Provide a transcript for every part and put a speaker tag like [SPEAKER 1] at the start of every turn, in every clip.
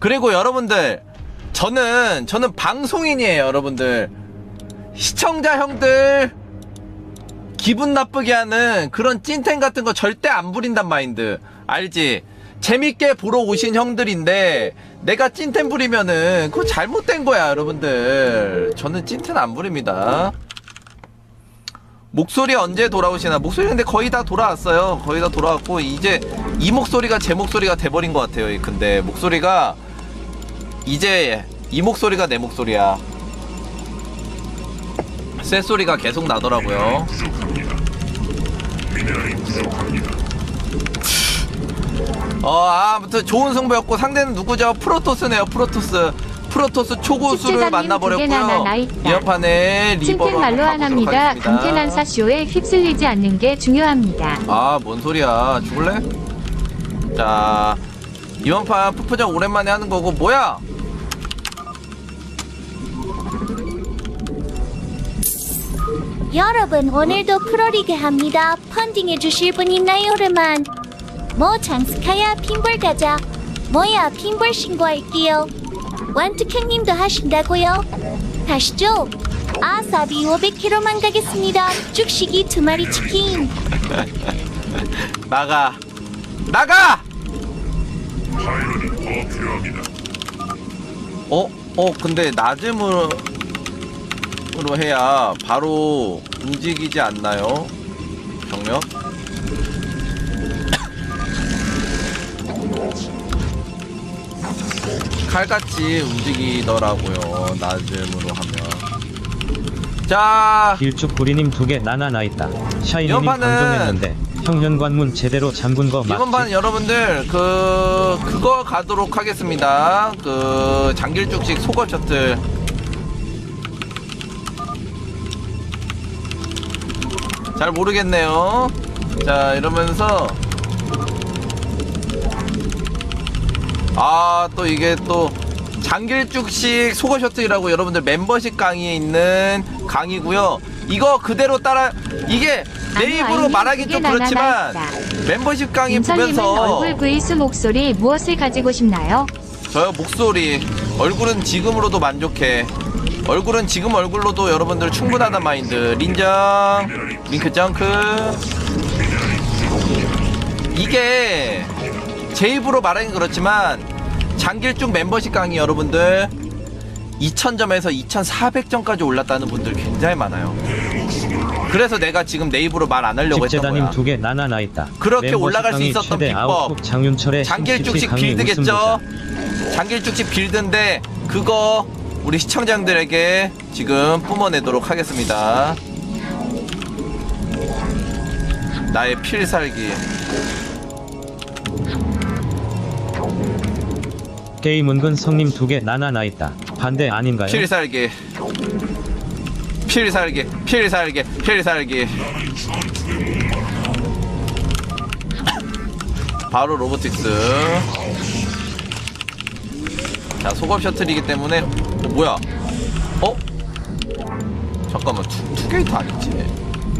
[SPEAKER 1] 그리고 여러분들 저는 저는 방송인이에요 여러분들. 시청자 형들 기분 나쁘게 하는 그런 찐텐 같은 거 절대 안 부린단 마인드. 알지? 재밌게 보러 오신 형들인데 내가 찐텐 부리면은 그거 잘못된 거야 여러분들. 저는 찐텐 안 부립니다. 목소리 언제 돌아오시나? 목소리 근데 거의 다 돌아왔어요. 거의 다 돌아왔고 이제 이 목소리가 제 목소리가 돼버린 것 같아요 근데 목소리가 이제 이 목소리가 내 목소리야 쇠 소리가 계속 나더라고요 어 아무튼 좋은 승부였고 상대는 누구죠 프로토스네요 프로토스 프로토스 초고수를 만나버렸고요. 이어판에 리버로
[SPEAKER 2] 말로 안 합니다. 강태난 사 쇼에 휩쓸리지 않는 게 중요합니다.
[SPEAKER 1] 아, 뭔 소리야. 죽을래? 자, 이번 판 푸푸장 오랜만에 하는 거고, 뭐야?
[SPEAKER 3] 여러분 오늘도 프로리그 합니다. 펀딩해 주실 분 있나요? 오랜만. 뭐 장스카야 핀볼 가자. 뭐야 핀볼 신고할게요. 완투형님도 하신다고요? 가시죠. 아사비 500kg만 가겠습니다. 쭉시기 두 마리 치킨.
[SPEAKER 1] 나가. 나가! 어? 어, 근데 낮음으로 으로 해야 바로 움직이지 않나요? 병력? 칼같이 움직이더라고요. 낮음으로 하면. 자,
[SPEAKER 4] 길쭉 구리님 두 개 나나 나 있다. 샤이니님 방종했는데 형현관문 제대로 잠근 거
[SPEAKER 1] 이번 판
[SPEAKER 4] 맞지?
[SPEAKER 1] 여러분들 그 그거 가도록 하겠습니다. 그 장길쭉식 소걸 셔틀. 잘 모르겠네요. 자 이러면서 아 또 이게 또 장길쭉식 소걸 셔틀이라고 여러분들 멤버십 강의에 있는 강의고요. 이거 그대로 따라 이게 내
[SPEAKER 2] 아니,
[SPEAKER 1] 입으로
[SPEAKER 2] 아니,
[SPEAKER 1] 말하기 좀 그렇지만. 멤버십 강의 보면서
[SPEAKER 2] 얼굴 브이스 목소리 무엇을 가지고 싶나요?
[SPEAKER 1] 저요 목소리 얼굴은 지금으로도 만족해 얼굴은 지금 얼굴로도 여러분들 충분하단 마인드 린정 링크 정크 이게 제 입으로 말하긴 그렇지만 장길쭉 멤버십 강의 여러분들 2000점에서 2400점까지 올랐다는 분들 굉장히 많아요 그래서 내가 지금 내 입으로 말 안 하려고 했던 거야
[SPEAKER 4] 두개 나나 나 있다.
[SPEAKER 1] 그렇게 올라갈 수 있었던 비법.
[SPEAKER 4] 장윤철의
[SPEAKER 1] 장길쭉식
[SPEAKER 4] 웃음
[SPEAKER 1] 빌드겠죠?
[SPEAKER 4] 보자.
[SPEAKER 1] 장길쭉식 빌드인데 그거 우리 시청자들에게 지금 뿜어내도록 하겠습니다. 나의 필살기.
[SPEAKER 4] 게임 은근 성님 두 개 나나 나 있다. 반대 아닌가요?
[SPEAKER 1] 필살기. 필살기. 필살기. 필살기. 바로 로보틱스. 자, 소급 셔틀이기 때문에 어, 뭐야? 어? 잠깐만, 투, 투게이트 아니지?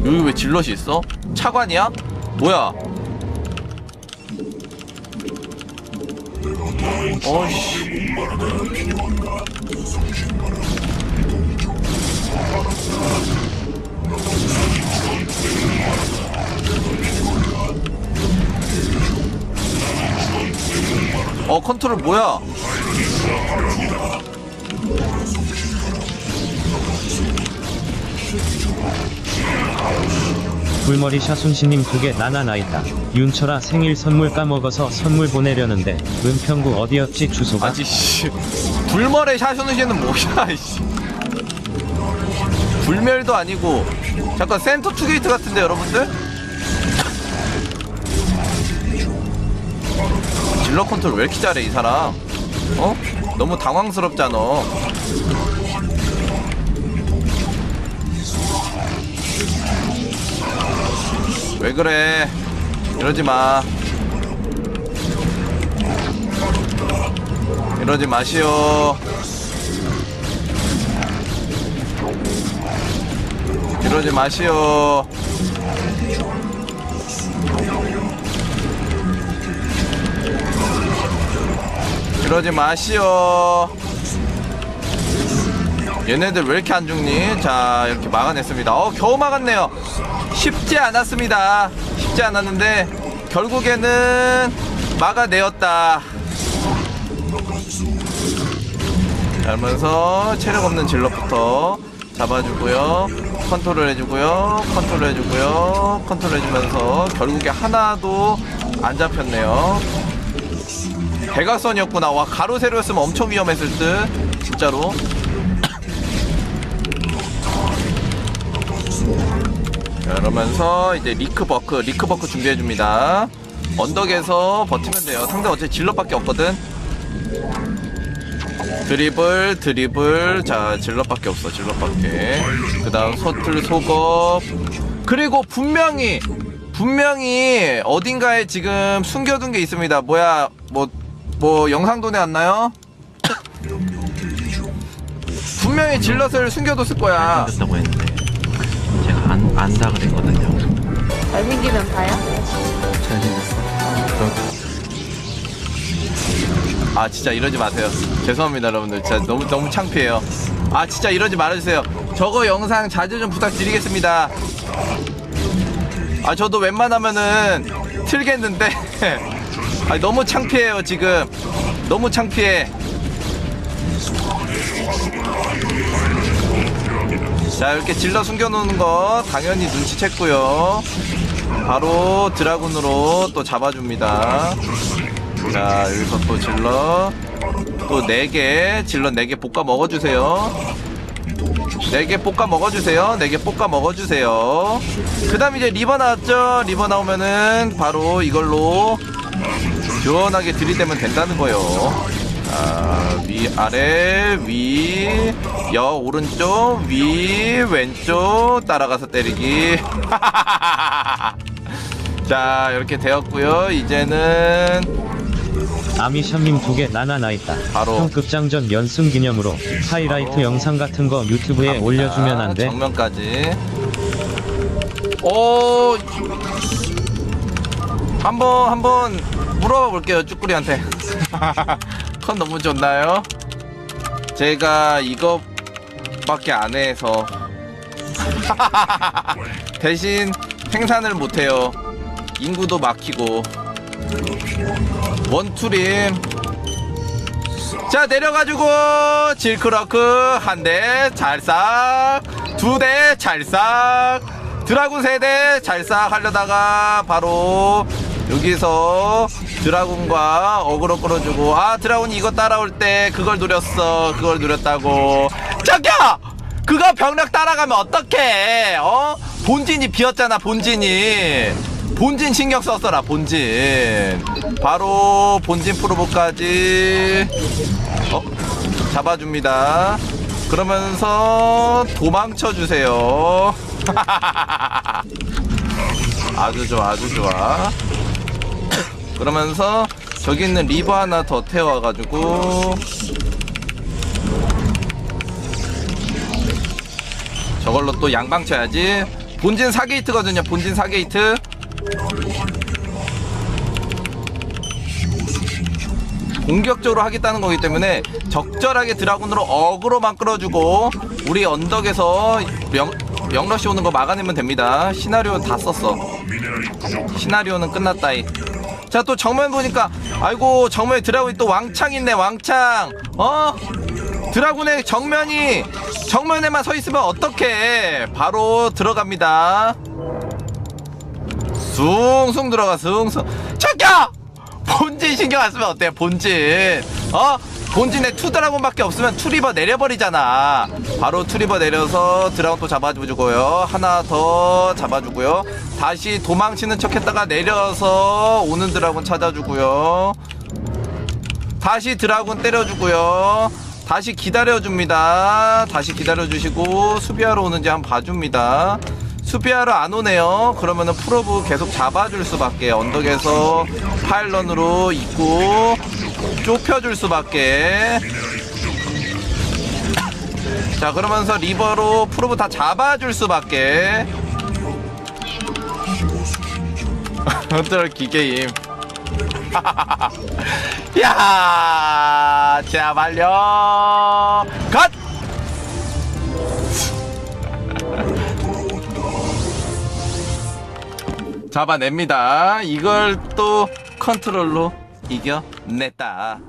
[SPEAKER 1] 여기 왜 질럿이 있어? 차관이야? 뭐야? 어이씨. 어 컨트롤 뭐야?
[SPEAKER 4] 불머리 샤순씨님 두개 나나 나 있다. 윤철아 생일 선물 까먹어서 선물 보내려는데 은평구 어디였지 주소가?
[SPEAKER 1] 아지 씨. 불멸의 샤슈누시는 뭐야 씨. 불멸도 아니고 잠깐 센터 투게이트 같은데 여러분들? 질러 컨트롤 왜 이렇게 잘해 이 사람? 어? 너무 당황스럽잖아 왜 그래 이러지 마 이러지 마시오. 이러지 마시오. 이러지 마시오. 얘네들 왜 이렇게 안 죽니? 자, 이렇게 막아냈습니다. 어, 겨우 막았네요. 쉽지 않았습니다. 쉽지 않았는데, 결국에는 막아내었다. 그러면서 체력 없는 질럿부터 잡아주고요. 컨트롤 해주고요. 컨트롤 해주고요. 컨트롤 해주면서 결국에 하나도 안 잡혔네요. 대각선이었구나. 와, 가로 세로였으면 엄청 위험했을 듯. 진짜로. 자, 그러면서 이제 리크버크, 리크버크 준비해줍니다. 언덕에서 버티면 돼요. 상대 어차피 질럿밖에 없거든. 드리블, 드리블. 자, 질럿밖에 없어, 질럿밖에. 그 다음 서툴 속업. 그리고 분명히, 분명히 어딘가에 지금 숨겨둔 게 있습니다. 뭐야, 뭐, 뭐, 영상 돈에 왔나요? 분명히 질럿을 숨겨뒀을 거야.
[SPEAKER 5] 생겼다고 했는데 안, 안다 그랬거든요.
[SPEAKER 6] 잘생기면 봐요?
[SPEAKER 5] 잘생겼어.
[SPEAKER 1] 아 진짜 이러지 마세요. 죄송합니다 여러분들. 진짜 너무 너무 창피해요. 아 진짜 이러지 말아주세요. 저거 영상 자주 좀 부탁드리겠습니다. 아 저도 웬만하면은 틀겠는데. 아 너무 창피해요 지금. 너무 창피해 자 이렇게 질러 숨겨놓는 거 당연히 눈치챘고요. 바로 드라군으로 또 잡아줍니다. 자 여기서 또 질러. 또 4개 질러 4개 볶아 먹어주세요. 4개 볶아 먹어주세요. 4개 볶아 먹어주세요. 그 다음 이제 리버 나왔죠? 리버 나오면은 바로 이걸로 시원하게 들이대면 된다는 거예요 자, 위 아래 위 여 오른쪽 위 왼쪽 따라가서 때리기 자 이렇게 되었고요 이제는
[SPEAKER 4] 아미션님 두 개 나나 나 있다.
[SPEAKER 1] 바로.
[SPEAKER 4] 형 급장전 연승 기념으로 하이라이트 영상 같은 거 유튜브에 올려주면 안 돼?
[SPEAKER 1] 정면까지. 오. 한번 한번 물어봐 볼게요 쭈꾸리한테. 컨 너무 좋나요? 제가 이것밖에 안 해서 대신 생산을 못해요. 인구도 막히고 원투림 자 내려가지고 질크러크 한 대 잘싹 두 대 잘싹 드라군 세 대 잘싹 하려다가 바로 여기서 드라군과 어그로 끌어주고 아 드라군이 이거 따라올 때 그걸 노렸어 그걸 노렸다고. 저기요! 그거 병력 따라가면 어떡해? 어? 본진이 비었잖아 본진이. 본진 신경 썼어라 본진. 바로 본진 프로보까지 어? 잡아줍니다. 그러면서 도망쳐 주세요. 아주 좋아 아주 좋아 그러면서 저기 있는 리버 하나 더 태워가지고. 저걸로 또 양방 쳐야지. 본진 4게이트거든요 본진 4게이트. 공격적으로 하겠다는 거기 때문에 적절하게 드라군으로 어그로만 끌어주고 우리 언덕에서 명, 명러시 오는 거 막아내면 됩니다. 시나리오 다 썼어. 시나리오는 끝났다이 자 또 정면 보니까 아이고 정면에 드라군이 또 왕창 있네 왕창. 어? 드라군의 정면이 정면에만 서 있으면 어떡해. 바로 들어갑니다. 숭숭 들어가 숭숭. 저기요 본진 신경 안 쓰면 어때요 본진? 어 본진에 투 드라곤밖에 없으면 투리버 내려버리잖아. 바로 투리버 내려서 드라곤 또 잡아주고요. 하나 더 잡아주고요. 다시 도망치는 척 했다가 내려서 오는 드라곤 찾아주고요. 다시 드라군 때려주고요. 다시 기다려줍니다. 다시 기다려주시고 수비하러 오는지 한번 봐줍니다. 수비하러 안 오네요. 그러면은 프로브 계속 잡아줄 수밖에. 언덕에서 파일런으로 입고 좁혀줄 수밖에. 자 그러면서 리버로 프로브 다 잡아줄 수밖에. 어떨 기계임. 야, 자 말려 컷. 잡아냅니다. 이걸 또 컨트롤로 이겨? 안냈 다.